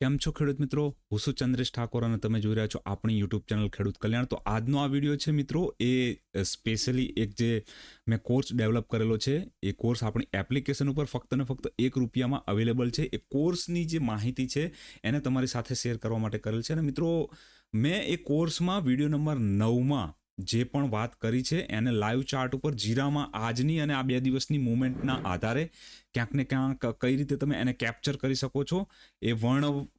કેમ છો ખેડૂત મિત્રો? હું છું ચંદ્રેશ ઠાકોર અને તમે જોઈ રહ્યા છો આપણી યુટ્યુબ ચેનલ ખેડૂત કલ્યાણ. તો આજનો આ વીડિયો છે મિત્રો, એ સ્પેશિયલી એક જે મેં કોર્સ ડેવલપ કરેલો છે, એ કોર્સ આપણી એપ્લિકેશન ઉપર ફક્ત ને ફક્ત એક રૂપિયામાં અવેલેબલ છે. એ કોર્સની જે માહિતી છે, એને તમારી સાથે શેર કરવા માટે કરેલ છે. અને મિત્રો, મેં એ કોર્સમાં વીડિયો નંબર નવમાં જે પણ વાત કરી છે, એને લાઈવ ચાર્ટ ઉપર જીરામાં આજની અને આ બે દિવસની મુવમેન્ટના આધારે ક્યાંક ને ક્યાંક કઈ રીતે તમે એને કેપ્ચર કરી શકો છો, એ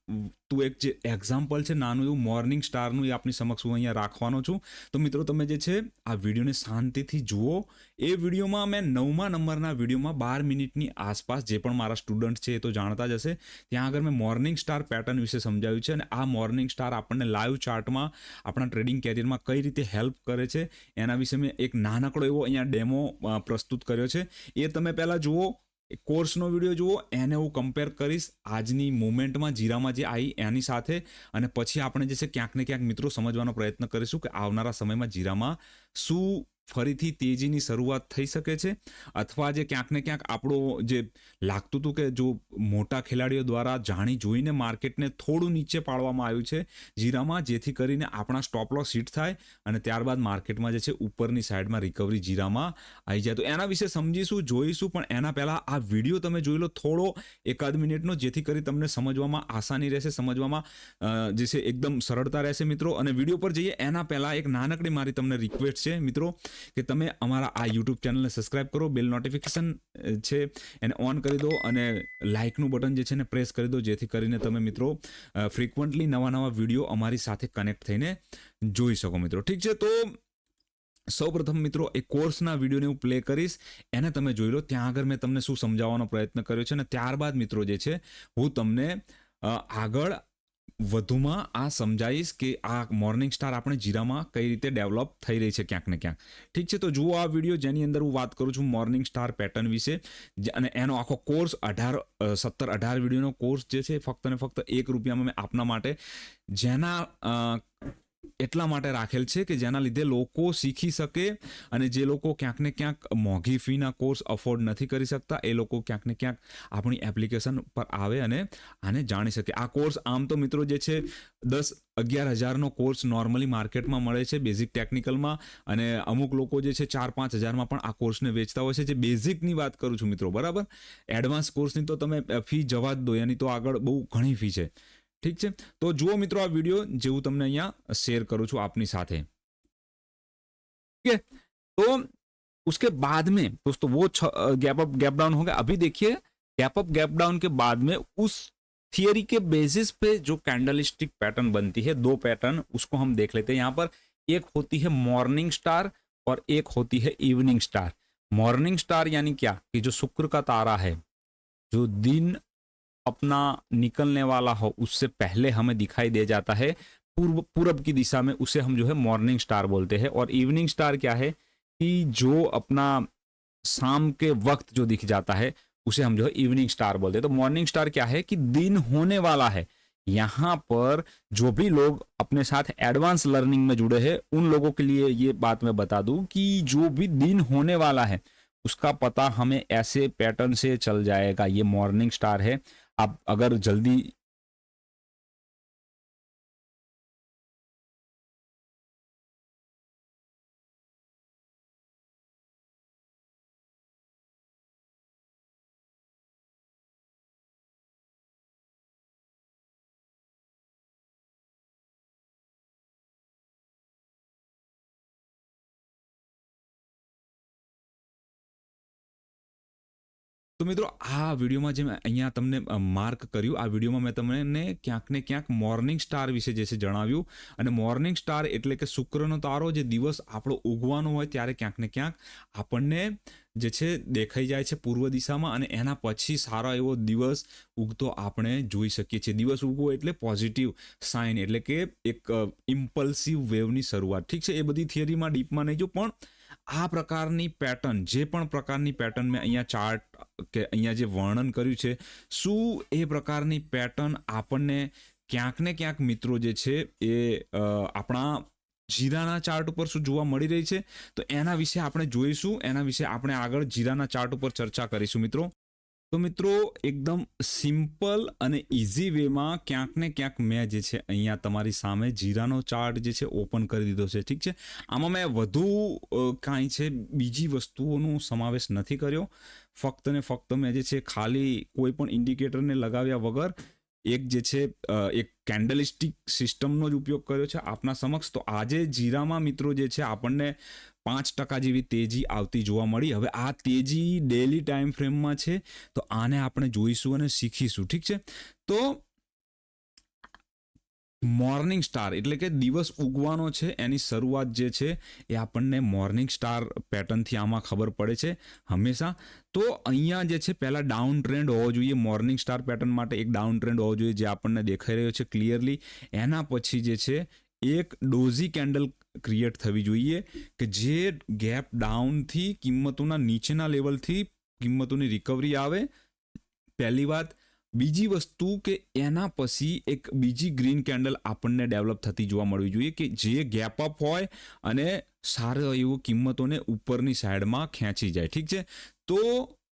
વર્ણવતું એક જે એક્ઝામ્પલ છે, નાનું એવું મોર્નિંગ સ્ટારનું એ આપની સમક્ષ હું અહીંયા રાખવાનો છું. તો મિત્રો, તમે જે છે, આ વિડીયોને શાંતિથી જુઓ. એ વિડીયોમાં મેં નવમા નંબરના વિડીયોમાં બાર મિનિટની આસપાસ જે પણ મારા સ્ટુડન્ટ છે એ તો જાણતા જ હશે. ત્યાં આગળ મેં મોર્નિંગ સ્ટાર પેટર્ન વિશે સમજાવ્યું છે અને આ મોર્નિંગ સ્ટાર આપણને લાઈવ ચાર્ટમાં આપણા ટ્રેડિંગ કેરિયરમાં કઈ રીતે હેલ્પ કરે છે, એના વિશે મેં એક નાનકડો એવો અહીંયા ડેમો પ્રસ્તુત કર્યો છે. એ તમે પહેલાં જુઓ. કોર્સનો વીડિયો જુઓ, એને હું કમ્પેર કરીશ આજની મુમેન્ટમાં જીરામાં જે આવી એની સાથે. અને પછી આપણે જે છે ક્યાંક ને ક્યાંક મિત્રો સમજવાનો પ્રયત્ન કરીશું કે આવનારા સમયમાં જીરામાં શું ફરીથી તેજીની શરૂઆત થઈ શકે છે અથવા જે ક્યાંક ને ક્યાંક આપણો જે લાગતું હતું કે જો મોટા ખેલાડીઓ દ્વારા જાણી જોઈને માર્કેટને થોડું નીચે પાડવામાં આવ્યું છે જીરામાં, જેથી કરીને આપણા સ્ટોપ લોસ હિટ થાય અને ત્યારબાદ માર્કેટમાં જે છે ઉપરની સાઈડમાં રિકવરી જીરામાં આવી જાય. તો એના વિશે સમજીશું, જોઈશું, પણ એના પહેલાં આ વીડિયો તમે જોઈ લો થોડો એકાદ મિનિટનો, જેથી કરી તમને સમજવામાં આસાની રહેશે, સમજવામાં જે છે એકદમ સરળતા રહેશે મિત્રો. અને વીડિયો પર જઈએ, એના પહેલાં એક નાનકડી મારી તમને રિક્વેસ્ટ છે મિત્રો. કે તમે અમારા આ યુટ્યુબ ચેનલને સબસ્ક્રાઇબ કરો બેલ નોટિફિકેશન છે, એને ઓન કરી દો અને લાઇકનું બટન જે છે ને પ્રેસ કરી દો, જેથી કરીને તમે મિત્રો ફ્રિકવન્ટલી નવા નવા વીડિયો અમારી સાથે કનેક્ટ થઈને જોઈ શકો મિત્રો. ઠીક છે, તો સૌપ્રથમ મિત્રો, એ કોર્સના વિડીયોને હું પ્લે કરીશ, એને તમે જોઈ લો, ત્યાં આગળ મેં તમને શું સમજાવવાનો પ્રયત્ન કર્યો છે અને ત્યારબાદ મિત્રો જે છે, હું તમને આગળ વધુમાં આ સમજાવીશ કે આ મોર્નિંગ સ્ટાર આપણે જીરામાં કઈ રીતે ડેવલપ થઈ રહી છે ક્યાંક ને ક્યાંક. ઠીક છે, તો જુઓ આ વીડિયો જેની અંદર હું વાત કરું છું મોર્નિંગ સ્ટાર પેટર્ન વિશે. અને એનો આખો કોર્સ અઢાર સત્તર, અઢાર વિડીયોનો કોર્સ જે છે, ફક્ત ને ફક્ત એક રૂપિયામાં મેં આપના માટે જેના એટલા માટે રાખેલ છે કે જેના લીધે લોકો શીખી શકે અને જે લોકો ક્યાંક ને ક્યાંક મોંઘી ફીના કોર્સ અફોર્ડ નથી કરી શકતા, એ લોકો ક્યાંક ને ક્યાંક આપણી એપ્લિકેશન પર આવે અને આને જાણી શકે. આ કોર્સ આમ તો મિત્રો જે છે, દસ અગિયાર હજારનો કોર્સ નોર્મલી માર્કેટમાં મળે છે, બેઝિક ટેકનિકલમાં અને અમુક લોકો જે છે, ચાર પાંચ હજારમાં પણ આ કોર્સને વેચતા હોય છે. જે બેઝિકની વાત કરું છું મિત્રો, બરાબર? એડવાન્સ કોર્સની તો તમે ફી જવા જ દો, એની તો આગળ બહુ ઘણી ફી છે. ઠીક છે તો જુઓ મિત્રો આ વિડીયો જે હું તમને અહીંયા શેર કરું છું આપની સાથે ठीक है तो उसके बाद में दोस्तों वो गैप अप गैप डाउन हो गया अभी देखिए गैप अप गैप डाउन के बाद में उस थियरी के बेसिस पे जो कैंडलिस्टिक पैटर्न बनती है दो पैटर्न उसको हम देख लेते हैं यहाँ पर एक होती है मॉर्निंग स्टार और एक होती है इवनिंग स्टार मॉर्निंग स्टार यानी क्या कि जो शुक्र का तारा है जो दिन अपना निकलने वाला हो, उससे पहले हमें दिखाई दे जाता है, पूर्व, पूरब की दिशा में उसे हम जो है मॉर्निंग स्टार बोलते हैं। और इवनिंग स्टार क्या है कि जो अपना शाम के वक्त जो दिख जाता है, उसे हम जो है इवनिंग स्टार बोलते हैं। तो मॉर्निंग स्टार क्या है कि दिन होने वाला है। यहाँ पर जो भी लोग अपने साथ एडवांस लर्निंग में जुड़े हैं, उन लोगों के लिए ये बात मैं बता दूँ कि जो भी दिन होने वाला है, उसका पता हमें ऐसे पैटर्न से चल जाएगा। ये मॉर्निंग स्टार है। आप अगर जल्दी તો મિત્રો, આ વિડીયોમાં જે અહીંયા તમને માર્ક કર્યું, આ વિડીયોમાં મેં તમને ક્યાંક ને ક્યાંક મોર્નિંગ સ્ટાર વિશે જે છે જણાવ્યું. અને મોર્નિંગ સ્ટાર એટલે કે શુક્રનો તારો જે દિવસ આપણો ઉગવાનો હોય ત્યારે ક્યાંક ને ક્યાંક આપણને જે છે દેખાઈ જાય છે પૂર્વ દિશામાં અને એના પછી સારો એવો દિવસ ઉગતો આપણે જોઈ શકીએ છીએ. દિવસ ઉગવો એટલે પોઝિટિવ સાઇન એટલે કે એક ઇમ્પલ્સિવ વેવની શરૂઆત. ઠીક છે? એ બધી થિયરીમાં ડીપમાં નહીં જો, પણ આ પ્રકારની પેટર્ન જે પણ પ્રકારની પેટર્ન મેં અહીંયા ચાર્ટ કે અહીંયા જે વર્ણન કર્યું છે, શું એ પ્રકારની પેટર્ન આપણને ક્યાંક ને ક્યાંક મિત્રો જે છે એ આપણા જીરાના ચાર્ટ ઉપર શું જોવા મળી રહી છે? તો એના વિશે આપણે જોઈશું. એના વિશે આપણે આગળ જીરાના ચાર્ટ ઉપર ચર્ચા કરીશું મિત્રો. તો મિત્રો, એકદમ સિમ્પલ અને ઇઝી વેમાં ક્યાંક ને ક્યાંક મેં જે છે અહીંયા તમારી સામે જીરાનો ચાર્ટ જે છે ઓપન કરી દીધો છે. ઠીક છે? આમાં મેં વધુ કાંઈ છે બીજી વસ્તુઓનો સમાવેશ નથી કર્યો. ફક્ત ને ફક્ત મેં જે છે ખાલી કોઈ પણ ઇન્ડિકેટરને લગાવ્યા વગર એક જે છે એક કેન્ડલિસ્ટિક સિસ્ટમનો જ ઉપયોગ કર્યો છે આપના સમક્ષ. તો આજે જીરામાં મિત્રો જે છે આપણને પાંચ ટકા જેવી તેજી આવતી જોવા મળી. હવે આ તેજી ડેલી ટાઈમ ફ્રેમમાં છે. તો આને આપણે જોઈશું અને શીખીશું. ઠીક છે? તો મોર્નિંગ સ્ટાર એટલે કે દિવસ ઉગવાનો છે, એની શરૂઆત જે છે એ આપણને મોર્નિંગ સ્ટાર પેટર્નથી આમાં ખબર પડે છે હંમેશા. તો અહીંયા જે છે, પહેલાં ડાઉન ટ્રેન્ડ હોવો જોઈએ, મોર્નિંગ સ્ટાર પેટર્ન માટે એક ડાઉન ટ્રેન્ડ હોવો જોઈએ જે આપણને દેખાઈ રહ્યો છે ક્લિયરલી. એના પછી જે છે, એક ડોઝી કેન્ડલ ક્રિએટ થવી જોઈએ કે જે ગેપ ડાઉનથી કિંમતોના નીચેના લેવલથી કિંમતોની રિકવરી આવે. પહેલી વાત બીજી વસ્તુ કે એના પછી એક બીજી ગ્રીન કેન્ડલ આપણને ડેવલપ થતી જોવા મળવી જોઈએ કે જે ગેપ અપ હોય અને સારો એવો કિંમતોને ઉપરની સાઈડમાં ખેંચી જાય. ઠીક છે? તો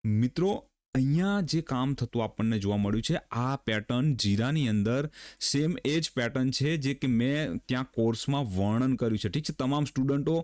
મિત્રો અહીંયા જે કામ થતું આપણને જોવા મળ્યું છે, આ પેટર્ન જીરાની અંદર સેમ એ જ પેટર્ન છે જે કે મેં ત્યાં કોર્સમાં વર્ણન કર્યું છે. ઠીક છે, તમામ સ્ટુડન્ટો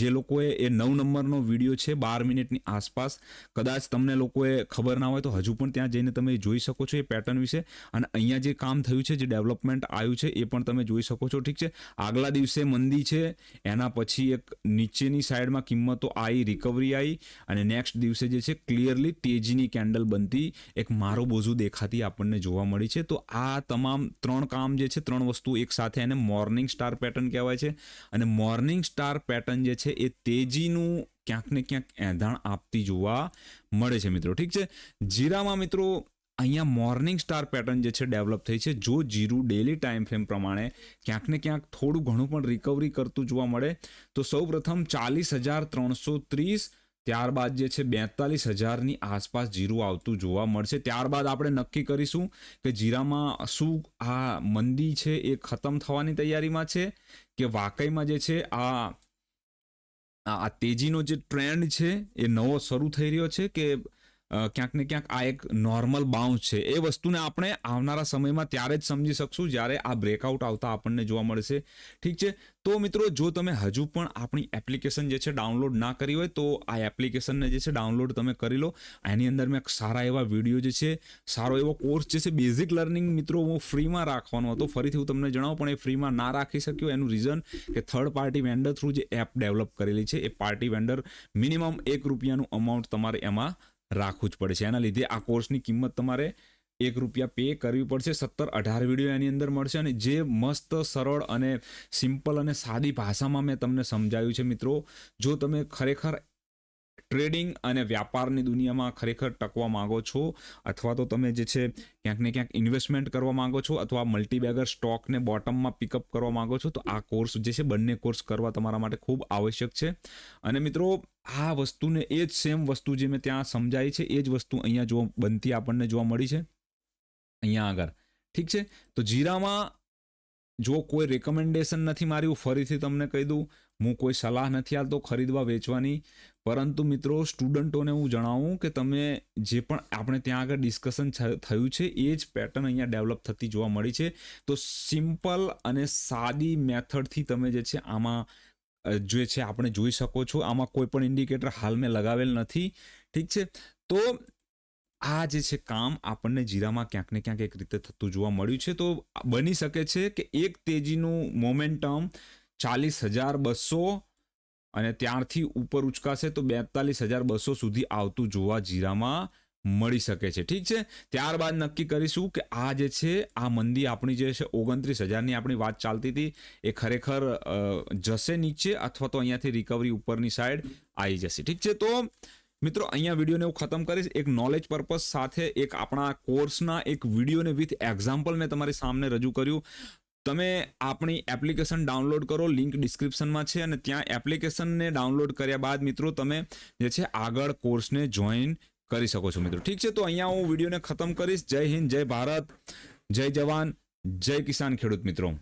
જે લોકોએ એ નવ નંબરનો વીડિયો છે, બાર મિનિટની આસપાસ, કદાચ તમને લોકોએ ખબર ના હોય તો હજુ પણ ત્યાં જઈને તમે જોઈ શકો છો એ પેટર્ન વિશે. અને અહીંયા જે કામ થયું છે, જે ડેવલપમેન્ટ આવ્યું છે, એ પણ તમે જોઈ શકો છો. ઠીક છે, આગલા દિવસે મંદી છે, એના પછી એક નીચેની સાઈડમાં કિંમતો આવી રિકવરી આવી અને નેક્સ્ટ દિવસે જે છે ક્લિયરલી તેજીની કેન્ડલ બનતી એક મારો બોઝું દેખાતી આપણને જોવા મળી છે. તો આ તમામ ત્રણ કામ જે છે, ત્રણ વસ્તુ એક સાથે એને મોર્નિંગ સ્ટાર પેટર્ન કહેવાય છે. અને મોર્નિંગ સ્ટાર પેટર્ન જે છે, એ તેજીનું ક્યાંક ને ક્યાંક એંધાણ આપતી જોવા મળે છે મિત્રો. ઠીક છે? જીરામાં મિત્રો, અહીંયા મોર્નિંગ સ્ટાર પેટર્ન જે છે, ડેવલપ થઈ છે. જો જીરું ડેલી ટાઈમ ફ્રેમ પ્રમાણે ક્યાંક ને ક્યાંક થોડું ઘણું પણ રિકવરી કરતું જોવા મળે, તો સૌ પ્રથમ ચાલીસ હજાર ત્રણસો ત્રીસ ત્યારબાદ જે છે બેતાલીસ હજારની આસપાસ જીરું આવતું જોવા મળશે. ત્યારબાદ આપણે નક્કી કરીશું કે જીરામાં શું આ મંદી છે એ ખતમ થવાની તૈયારીમાં છે કે વાકઈમાં જે છે આ આ તેજીનો જે ટ્રેન્ડ છે એ નવો શરૂ થઈ રહ્યો છે કે ક્યાંક ને ક્યાંક આ એક નોર્મલ બાઉન્સ છે. એ વસ્તુને આપણે આવનારા સમયમાં ત્યારે જ સમજી શકશું જ્યારે આ બ્રેકઆઉટ આવતા આપણને જોવા મળશે. ઠીક છે? તો મિત્રો, જો તમે હજુ પણ આપણી એપ્લિકેશન જે છે ડાઉનલોડ ના કરી હોય, તો આ એપ્લિકેશનને જે છે ડાઉનલોડ તમે કરી લો. એની અંદર મેં સારા એવા વીડિયો જે છે, સારો એવો કોર્સ જે છે બેઝિક લર્નિંગ મિત્રો હું ફ્રીમાં રાખવાનો હતો. ફરીથી હું તમને જણાવું, પણ એ ફ્રીમાં ના રાખી શક્યો. એનું રીઝન કે થર્ડ પાર્ટી વેન્ડર થ્રુ જે એપ ડેવલપ કરેલી છે, એ પાર્ટી વેન્ડર મિનિમમ એક રૂપિયાનું અમાઉન્ટ તમારે એમાં રાખવું જ પડે છે. એના લીધે આ કોર્સની કિંમત તમારે એક રૂપિયા પે કરવી પડશે. સત્તર અઢાર વીડિયો એની અંદર મળશે અને જે મસ્ત, સરળ અને સિમ્પલ અને સાદી ભાષામાં મેં તમને સમજાવ્યું છે મિત્રો. જો તમે ખરેખર ટ્રેડિંગ અને વ્યાપારની દુનિયામાં ખરેખર ટકવા માંગો છો? અથવા તો તમે જે છે, ક્યાંક ને ક્યાંક ઇન્વેસ્ટમેન્ટ કરવા માંગો છો? અથવા મલ્ટીબેગર સ્ટોકને બોટમમાં પિકઅપ કરવા માંગો છો? તો આ કોર્સ જે છે, બંને કોર્સ કરવા તમારા માટે ખૂબ આવશ્યક છે. અને મિત્રો, આ વસ્તુને એ જ સેમ વસ્તુ જે મેં ત્યાં સમજાવી છે, એ જ વસ્તુ અહીંયા જો બનતી આપણને જોવા મળી છે. અહીંયા આગળ. ઠીક છે? તો જીરામાં જો કોઈ રેકમેન્ડેશન નથી માર્યું ફરીથી તમને કહી દઉં. હું કોઈ સલાહ નથી આપતો ખરીદવા વેચવાની. પરંતુ મિત્રો, સ્ટુડન્ટોને હું જણાવું કે તમે જે પણ આપણે ત્યાં આગળ ડિસ્કશન થયું છે, એ જ પેટર્ન અહીંયા ડેવલપ થતી જોવા મળી છે. તો સિમ્પલ અને સાદી મેથડથી તમે જે છે આમાં જે છે આપણે જોઈ શકો છો. આમાં કોઈ પણ ઇન્ડિકેટર હાલ મેં લગાવેલ નથી. ઠીક છે? તો આ જે છે કામ આપણને જીરામાં ક્યાંક ને ક્યાંક એક રીતે થતું જોવા મળ્યું છે. તો બની શકે છે કે એક તેજીનું મોમેન્ટમ ચાલીસ હજાર બસો અને ત્યારથી ઉપર ઉચકાશે તો બેતાલીસ હજાર બસો સુધી આવતું જોવા જીરામાં મળી શકે છે. ઠીક છે? ત્યારબાદ નક્કી કરીશું કે આ જે છે, આ મંદી આપણી જે છે, ઓગણત્રીસ હજારની આપણી વાત ચાલતી હતી, એ ખરેખર જશે નીચે અથવા તો અહીંયાથી રિકવરી ઉપરની સાઈડ આવી જશે. ઠીક છે? તો મિત્રો, અહીંયા વિડીયોને હું ખતમ કરીશ. એક નોલેજ પર્પઝ સાથે એક આપણા કોર્સના એક વિડીયોને વિથ એક્ઝામ્પલ મેં તમારી સામે રજૂ કર્યું. તમે આપણી એપ્લિકેશન ડાઉનલોડ કરો લિંક ડિસ્ક્રિપ્શનમાં છે અને ત્યાં એપ્લિકેશનને ડાઉનલોડ કર્યા બાદ મિત્રો તમે જે છે આગળ કોર્સને જોઈન કરી શકો છો મિત્રો. ઠીક છે, તો અહીંયા હું વિડીયોને ખતમ કરીશ. જય હિન્દ, જય ભારત, જય જવાન, જય કિસાન ખેડૂત મિત્રો.